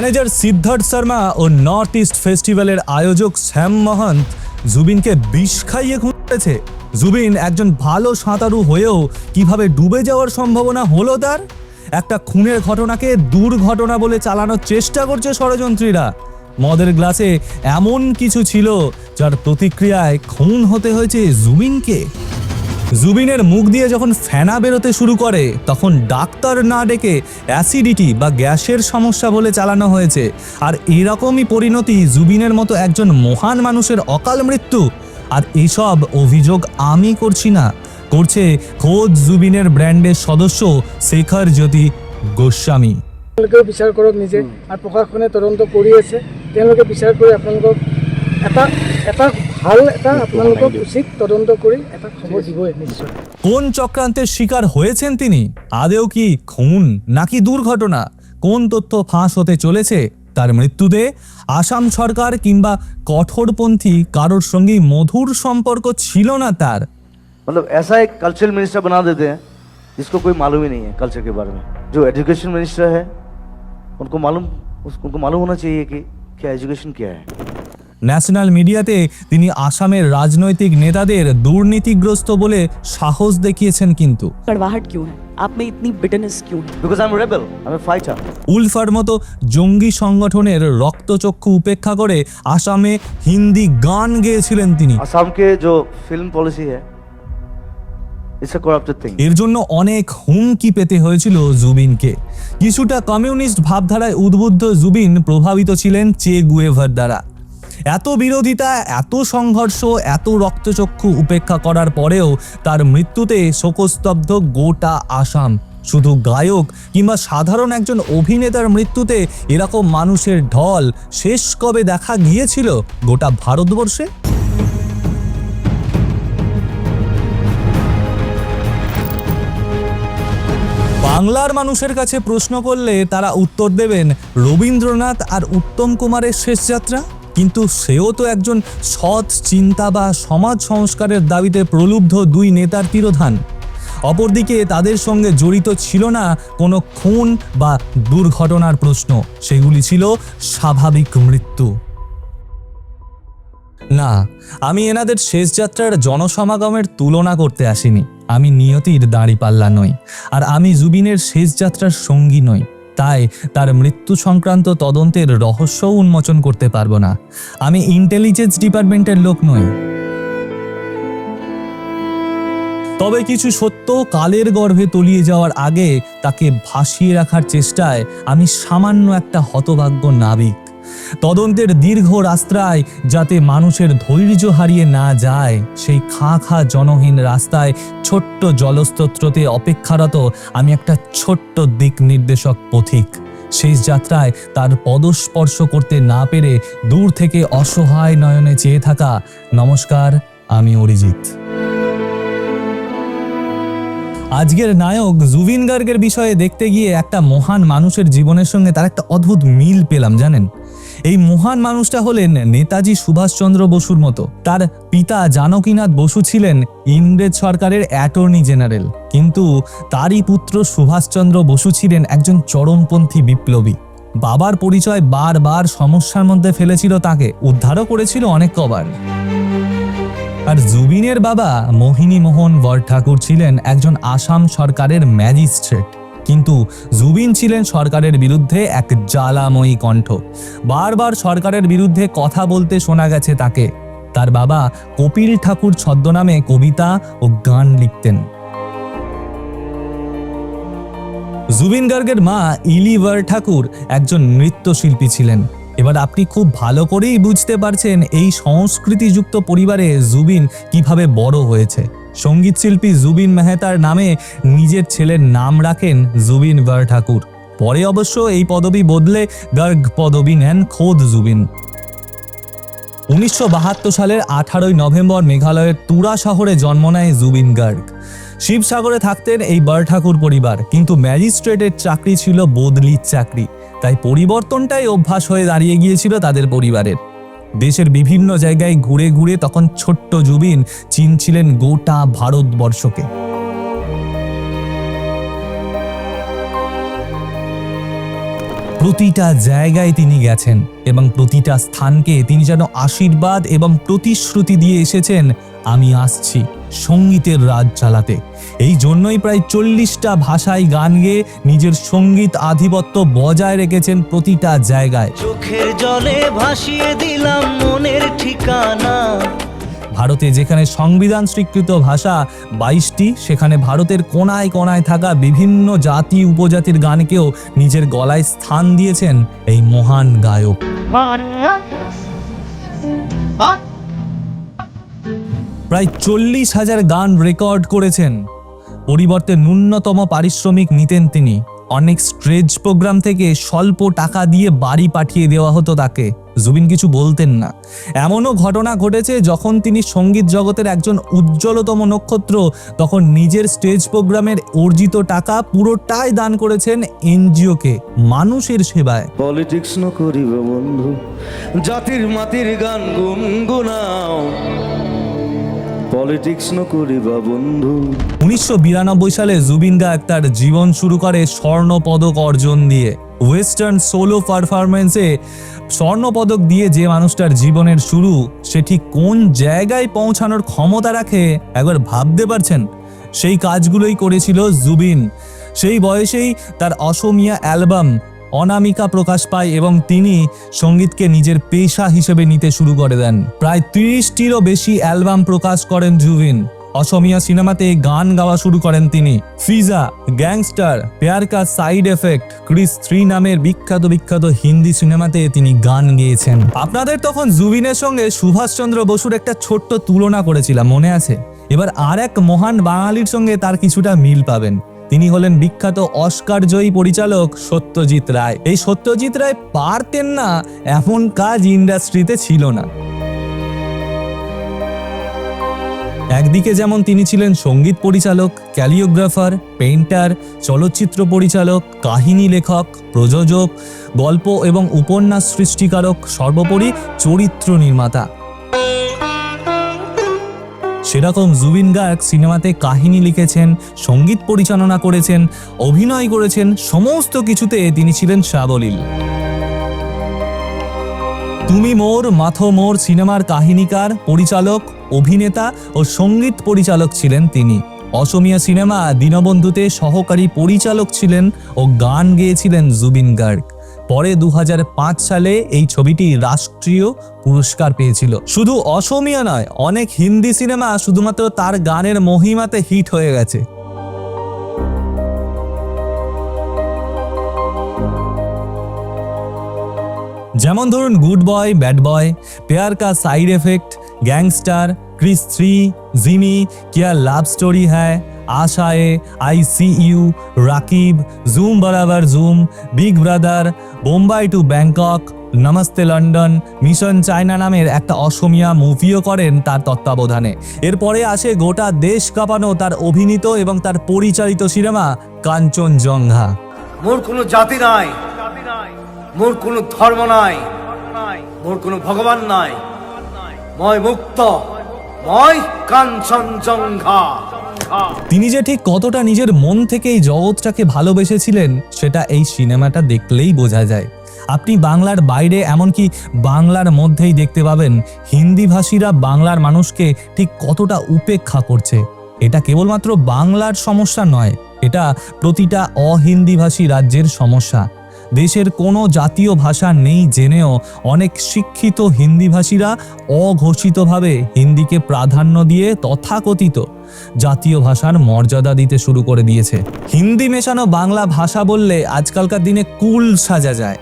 Manager Siddharth Sharma ও north east ফেস্টিভ্যালের আয়োজক শ্যাম মহন্ত জুবিনকে বিষ খাইয়ে খুঁজেছে জুবিন একজন ভালো সাঁতারু হয়েও কীভাবে ডুবে যাওয়ার সম্ভাবনা হলো তার? একটা খুনের ঘটনাকে দুর্ঘটনা বলে চালানোর চেষ্টা করছে ষড়যন্ত্রীরা। মদের গ্লাসে এমন কিছু ছিল যার প্রতিক্রিয়ায় খুন হতে হয়েছে জুবিনকে। জুবিনের মুখ দিয়ে যখন ফেনা বেরোতে শুরু করে তখন ডাক্তার না ডেকে অ্যাসিডিটি বা গ্যাসের সমস্যা বলে চালানো হয়েছে। আর এরকমই পরিণতি জুবিনের মতো একজন মহান মানুষের অকাল মৃত্যু। আর এসব অভিযোগ আমি করছি না। করছে খোদ জুবিনের ব্র্যান্ডের সদস্য শেখর জ্যোতি গোস্বামী। তেওঁলোকেও বিচাৰ কৰক নিজে। আৰু প্ৰশাসনে তদন্ত কৰি আছে। তেওঁলোকে বিচাৰ কৰি আপোনালোকক এটা এটা ভাল এটা আপোনালোকক উচিত তদন্ত কৰি এটা খবৰ দিবই নিশ্চয় কোন চক্রান্তের শিকার হয়েছেন তিনি আদেও কি খুন নাকি দুর্ঘটনা কোন তথ্য ফাঁস হতে চলেছে তার মৃত্যুতে আসাম সরকার কিংবা কঠোরপন্থী কারোর সঙ্গে মধুর সম্পর্ক ছিল না তার मतलब ऐसा एक कल्चरल मिनिस्टर बना देते हैं जिसको कोई मालूम ही नहीं है कल्चर के बारे में जो एजुकेशन मिनिस्टर है उनको मालूम उस- उनको मालूम होना चाहिए कि क्या एजुकेशन क्या है ন্যাশনাল মিডিয়াতে তিনি আসামের রাজনৈতিক নেতাদের দুর্নীতিগ্রস্ত বলে সাহস দেখিয়েছেন কিন্তু कड़वाहट क्यों है आप में इतनी बिटरनेस क्यों है because I am rebel I am a fighter উলফার মতো জঙ্গি সংগঠনের রক্তচক্ষু উপেক্ষা করে আসামে হিন্দি গান গেয়েছিলেন তিনি असम के जो फिल्म पॉलिसी है इट्स अ करप्टेड थिंग এর জন্য অনেক হুমকি পেতে হয়েছিল জুবিনকে কিছুটা কমিউনিস্ট ভাবধারায় উদ্বুদ্ধ জুবিন প্রভাবিত ছিলেন চে গুয়েভার দ্বারা এত বিরোধিতা, এত সংঘর্ষ, এত রক্তচক্ষু উপেক্ষা করার পরেও তার মৃত্যুতে শোকস্তব্ধ গোটা আসাম। শুধু গায়ক কিংবা সাধারণ একজন অভিনেতার মৃত্যুতে এরকম মানুষের ঢল শেষ কবে দেখা গিয়েছিল গোটা ভারতবর্ষে? বাংলার মানুষের কাছে প্রশ্ন করলে তারা উত্তর দেবেন রবীন্দ্রনাথ আর উত্তম কুমারের শেষ যাত্রা কিন্তু সেও তো একজন সৎ চিন্তা বা সমাজ সংস্কারের দাবিতে প্রলুব্ধ দুই নেতার তিরোধান। অপরদিকে তাদের সঙ্গে জড়িত ছিল না কোনো খুন বা দুর্ঘটনার প্রশ্ন, সেগুলি ছিল স্বাভাবিক মৃত্যু। না, আমি এনাদের শেষ যাত্রার জনসমাগমের তুলনা করতে আসিনি। আমি নিয়তির দাঁড়িপাল্লা নই, আর আমি জুবিনের শেষ যাত্রার সঙ্গী নই। তাই তার মৃত্যু সংক্রান্ত তদন্তের রহস্য উন্মোচন করতে পারব না। আমি ইন্টেলিজেন্স ডিপার্টমেন্টের লোক নই। তবে কিছু সত্য কালের গর্ভে তলিয়ে যাওয়ার আগে তাকে ভাসিয়ে রাখার চেষ্টায় আমি সামান্য একটা হতভাগ্য নাবিক। তদন্তের দীর্ঘ রাস্তায় যাতে মানুষের ধৈর্য হারিয়ে না যায়, সেই খা খা জনহীন রাস্তায় ছোট্ট জলস্তোত্রতে অপেক্ষারত আমি একটা ছোট্ট দিক নির্দেশক পথিক। শেষ যাত্রায় তার পদস্পর্শ করতে না পেরে দূর থেকে অসহায় নয়নে চেয়ে থাকা, নমস্কার, আমি অরিজিৎ। আজকের নায়ক জুবিন গার্গের বিষয়ে দেখতে গিয়ে একটা মহান মানুষের জীবনের সঙ্গে তার একটা অদ্ভুত মিল পেলাম, জানেন? এই মহান মানুষটা হলেন নেতাজি সুভাষচন্দ্র বসুর মতো। তার পিতা জানকীনাথ বসু ছিলেন ইংরেজ সরকারের অ্যাটর্নি জেনারেল। কিন্তু তারই পুত্র সুভাষচন্দ্র বসু ছিলেন একজন চরমপন্থী বিপ্লবী। বাবার পরিচয় বারবার সমস্যার মধ্যে ফেলেছিল তাকে, উদ্ধারও করেছিল অনেক কবার। আর জুবিনের বাবা মোহিনী মোহন বরঠাকুর ছিলেন একজন আসাম সরকারের ম্যাজিস্ট্রেট। কিন্তু জুবিন ছিলেন সরকারের বিরুদ্ধে এক জ্বালাময়ী কণ্ঠ। বারবার সরকারের বিরুদ্ধে কথা বলতে শোনা গেছে তাকে। তার বাবা কপিল ঠাকুর ছদ্মনামে কবিতা ও গান লিখতেন। জুবিন গার্গের মা ইলিভার ঠাকুর একজন নৃত্যশিল্পী ছিলেন। এবার আপনি খুব ভালো করেই বুঝতে পারছেন এই সংস্কৃতিযুক্ত পরিবারে জুবিন কীভাবে বড় হয়েছে। সংগীত শিল্পী জুবিন মেহতার নামে নিজের ছেলের নাম রাখেন জুবিন ভার ঠাকুর পরে অবশ্য এই পদবি বদলে গার্গ পদবি নেন খোদ জুবিন। উনিশশো বাহাত্তর সালের আঠারোই নভেম্বর মেঘালয়ের তুরা শহরে জন্ম নেয় জুবিন গার্গ। শিবসাগরে থাকতেন এই বার ঠাকুর পরিবার, কিন্তু ম্যাজিস্ট্রেটের চাকরি ছিল বদলির চাকরি। তাই পরিবর্তনটাই অভ্যাস হয়ে দাঁড়িয়ে গিয়েছিল তাদের পরিবারের। দেশের বিভিন্ন জায়গায় ঘুরে ঘুরে তখন ছোট্ট জুবিন চিনছিলেন গোটা ভারতবর্ষকে। প্রতিটা জায়গায় তিনি গেছেন এবং প্রতিটা স্থানকে তিনি যেন আশীর্বাদ এবং প্রতিশ্রুতি দিয়ে এসেছেন, আমি আসছি সঙ্গীতের রাজ চালাতে এই জন্যই প্রায় চল্লিশটা ভাষায় গান গেয়ে নিজের সংগীত আধিপত্য বজায় রেখেছেন প্রতিটা জায়গায়। চোখের জলে ভাসিয়ে দিলাম মনের ঠিকানা। ভারতে যেখানে সংবিধান স্বীকৃত ভাষা বাইশটি, সেখানে ভারতের কোনায় কোনায় থাকা বিভিন্ন জাতি উপজাতির গানকেও নিজের গলায় স্থান দিয়েছেন এই মহান গায়ক। প্রায় চল্লিশ হাজার গান রেকর্ড করেছেন। পরিবর্তে ন্যূনতম পারিশ্রমিক নিতেন তিনি। অনেক স্ট্রেজ প্রোগ্রাম থেকে স্বল্প টাকা দিয়ে বাড়ি পাঠিয়ে দেওয়া হতো তাকে। জুবিন কিছু বলতেন না। এমনও ঘটনা ঘটেছে যখন তিনি সংগীত জগতের একজন উজ্জ্বলতম নক্ষত্র তখন নিজের স্টেজ প্রোগ্রামের অর্জিত টাকা পুরোটাই দান করেছেন এনজিওকে, মানুষের সেবায়। পলিটিক্স ন বন্ধু, জাতির মাতির গান গুনগুনাও। পলিটিক্স করিবা বন্ধু উনিশশো বিরানব্বই সালে জুবিন গার্গ তার জীবন শুরু করে স্বর্ণ পদক অর্জন দিয়ে। ওয়েস্টার্ন সোলো পারফরমেন্সে স্বর্ণ পদক দিয়ে যে মানুষটার জীবনের শুরু, সে ঠিক কোন জায়গায় পৌঁছানোর ক্ষমতা রাখে, একবার ভাবতে পারছেন? সেই কাজগুলোই করেছিল জুবিন। সেই বয়সেই তার অসমিয়া অ্যালবাম অনামিকা প্রকাশ পায় এবং তিনি সঙ্গীতকে নিজের পেশা হিসেবে নিতে শুরু করে দেন। প্রায় তিরিশটিরও বেশি অ্যালবাম প্রকাশ করেন জুবিন অসমিয়া সিনেমাতে গান গাওয়া শুরু করেন তিনি। Fiza gangster Pyaar Ka side effect, Krrish three নামের বিখ্যাত বিখ্যাত হিন্দি সিনেমাতে তিনি গান গেয়েছেন। আপনাদের তখন জুবিনের সঙ্গে সুভাষচন্দ্র বসুর একটা ছোট্ট তুলনা করেছিলাম, মনে আছে? এবার আর এক মহান বাঙালির সঙ্গে তার কিছুটা মিল পাবেন। তিনি হলেন বিখ্যাত অস্কার জয়ী পরিচালক সত্যজিৎ রায়। এই সত্যজিৎ রায় পারতেন না, এমন কাজ ইন্ডাস্ট্রিতে ছিল না। একদিকে যেমন তিনি ছিলেন সংগীত পরিচালক, ক্যালিওগ্রাফার, পেইন্টার, চলচ্চিত্র পরিচালক, কাহিনী লেখক, প্রযোজক, গল্প এবং উপন্যাস সৃষ্টিকারক, সর্বোপরি চরিত্র নির্মাতা। সেরকম জুবিন গার্গ সিনেমাতে কাহিনী লিখেছেন, সংগীত পরিচালনা করেছেন, অভিনয় করেছেন, সমস্ত কিছুতে তিনি ছিলেন সাবলীল। তুমি মোর মাথো মোর সিনেমার কাহিনীকার, পরিচালক, অভিনেতা ও সংগীত পরিচালক ছিলেন তিনি। অসমিয়া সিনেমা দীনবন্ধুতে সহকারী পরিচালক ছিলেন ও গান গেয়েছিলেন জুবিন গার্গ। পরে দু হাজার পাঁচ সালে এই ছবিটি রাষ্ট্রীয় পুরস্কার পেয়েছিল। শুধু অসমিয়া নয়, অনেক হিন্দি সিনেমা শুধুমাত্র তার গানের মহিমাতে হিট হয়ে গেছে। যেমন ধরুন good boy, bad boy, Pyaar Ka side effect, gangster, Krrish three, Jimmy, Kya love story Hai Ashayein I see you Raqeeb, Jhoom Barabar Jhoom, big brother, Bombay to Bangkok, Namastey London, mission China নামের একটা অসমিয়া মুভিও করেন তার তত্ত্বাবধানে। এরপরে আসে গোটা দেশ কাঁপানো তার অভিনীত এবং তার পরিচালিত সিনেমা কাঞ্চনজঙ্ঘা। মোর কোনো জাতি নাই। মোর কোনো ধর্ম নাই। মোর কোনো ভগবান নাই। মই মুক্ত। মই কাঞ্চনজঙ্ঘা। তিনি যে ঠিক কতটা নিজের মন থেকে এই জগৎটাকে ভালোবেসেছিলেন, সেটা এই সিনেমাটা দেখলেই বোঝা যায়। আপনি বাংলার বাইরে এমনকি বাংলার মধ্যেই দেখতে পাবেন হিন্দি ভাষীরা বাংলার মানুষকে ঠিক কতটা উপেক্ষা করছে। এটা কেবলমাত্র বাংলার সমস্যা নয়, এটা প্রতিটা অহিন্দিভাষী রাজ্যের সমস্যা। দেশের কোনো জাতীয় ভাষা নেই জেনেও অনেক শিক্ষিত হিন্দিভাষীরা অঘোষিতভাবে হিন্দিকে প্রাধান্য দিয়ে তথাকথিত। জাতীয় ভাষার মর্যাদা দিতে শুরু করে দিয়েছে। হিন্দি মেশানো বাংলা ভাষা বললে আজকালকার দিনে কুল সাজা যায়।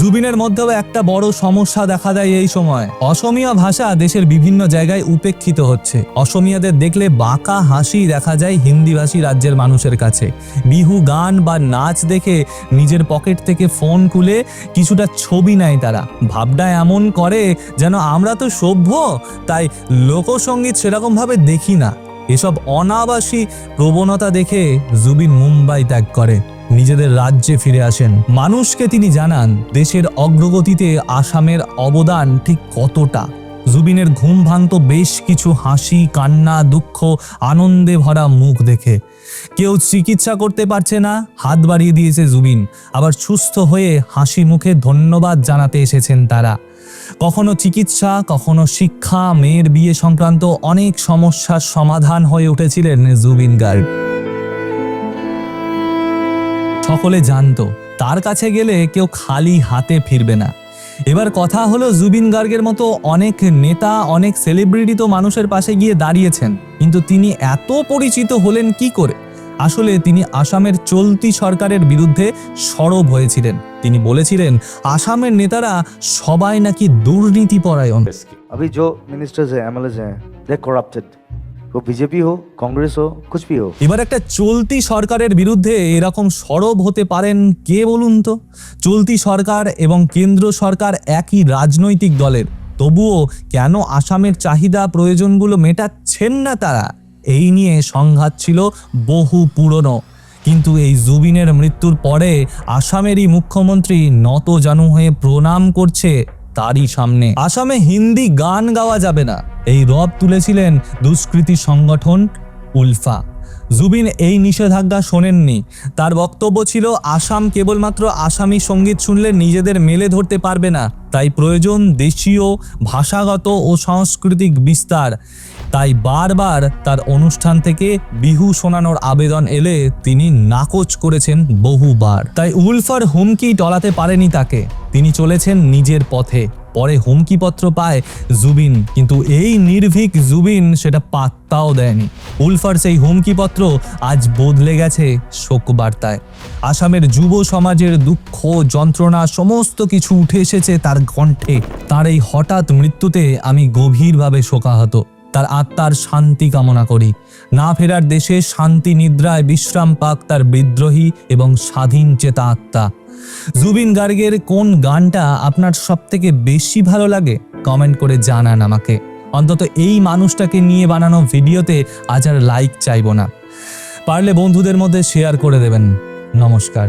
জুবিনের মধ্যেও একটা বড় সমস্যা দেখা দেয় এই সময়। অসমীয়া ভাষা দেশের বিভিন্ন জায়গায় উপেক্ষিত হচ্ছে। অসমীয়াদের দেখলে বাঁকা হাসি দেখা যায় হিন্দিভাষী রাজ্যের মানুষের কাছে। বিহু গান বা নাচ দেখে নিজের পকেট থেকে ফোন খুলে কিছুটা ছবি নেয় তারা। ভাবনা এমন করে যেন আমরা তো সভ্য, তাই লোকসঙ্গীত সেরকমভাবে দেখি না। এসব অনাবাসী প্রবণতা দেখে জুবিন মুম্বাই ত্যাগ করে। নিজেদের রাজ্যে ফিরে আসেন। মানুষকে তিনি জানান, দেশের অগ্রগতিতে আসামের অবদান ঠিক কতটা। জুবিনের ঘুম ভাঙত বেশ কিছু হাসি, কান্না, দুঃখ, আনন্দে ভরা মুখ দেখে। কেউ চিকিৎসা করতে পারছে না, হাত বাড়িয়ে দিয়েছে জুবিন। আবার সুস্থ হয়ে হাসি মুখে ধন্যবাদ জানাতে এসেছেন তারা। কখনো চিকিৎসা, কখনো শিক্ষা, মেয়ের বিয়ে সংক্রান্ত অনেক সমস্যার সমাধান হয়ে উঠেছিলেন জুবিন গার্গ। সকলে জানত, তার কাছে গেলে কেউ খালি হাতে ফিরবে না। এবার কথা হলো জুবিন গার্গের মতো অনেক নেতা, অনেক সেলিব্রিটি তো মানুষের পাশে গিয়ে দাঁড়িয়েছেন, কিন্তু তিনি এত পরিচিত হলেন কি করে? আসলে তিনি আসামের চলতি সরকারের বিরুদ্ধে সরব হয়েছিলেন তিনি বলেছিলেন আসামের নেতারা সবাই নাকি দুর্নীতি পরায়ণ अभी जो मिनिस्टर्स हैं एम हैं दे करप्टेड वो बीजेपी हो कांग्रेस हो कुछ भी हो এবার একটা চলতি সরকারের বিরুদ্ধে এরকম সরব হতে পারেন কে বলুন তো চলতি সরকার এবং কেন্দ্র সরকার একই রাজনৈতিক দলের তবুও কেন আসামের চাহিদা প্রয়োজনগুলো মেটাচ্ছেন না তারা এই নিয়ে সংঘাত ছিল বহু পুরনো। কিন্তু এই জুবিনের মৃত্যুর পরে আসামেরই মুখ্যমন্ত্রী নত জানু হয়ে প্রণাম করছে তারই সামনে। আসামে হিন্দি গান গাওয়া যাবে না। এই রব তুলেছিলেন দুষ্কৃতী সংগঠন উলফা। জুবিন এই নিষেধাজ্ঞা শোনেননি। তার বক্তব্য ছিল, আসাম কেবলমাত্র আসামি সংগীত শুনলে নিজেদের মেলে ধরতে পারবে না। তাই প্রয়োজন দেশীয়, ভাষাগত ও সাংস্কৃতিক বিস্তার। তাই বারবার তার অনুষ্ঠান থেকে বিহু শোনানোর আবেদন এলে তিনি নাকচ করেছেন বহুবার। তাই উলফার হুমকি টলাতে পারেনি তাকে। তিনি চলেছেন নিজের পথে। পরে হুমকিপত্র পায় জুবিন, কিন্তু এই নির্ভীক জুবিন সেটা পাত্তাও দেয়নি। উলফার সেই হুমকিপত্র আজ বদলে গেছে শোকবার্তায়। আসামের যুব সমাজের দুঃখ, যন্ত্রণা, সমস্ত কিছু উঠে এসেছে তার কণ্ঠে। তার এই হঠাৎ মৃত্যুতে আমি গভীরভাবে শোকাহত। তার আত্মার শান্তি কামনা করি। না ফেরার দেশে শান্তি, নিদ্রায় বিশ্রাম পাক তার বিদ্রোহী এবং স্বাধীন চেতা আত্মা। জুবিন গার্গের কোন গানটা আপনার সব থেকে বেশি ভালো লাগে? কমেন্ট করে জানান আমাকে। অন্তত এই মানুষটাকে নিয়ে বানানো ভিডিওতে আজ আর লাইক চাইব না। পারলে বন্ধুদের মধ্যে শেয়ার করে দেবেন। নমস্কার।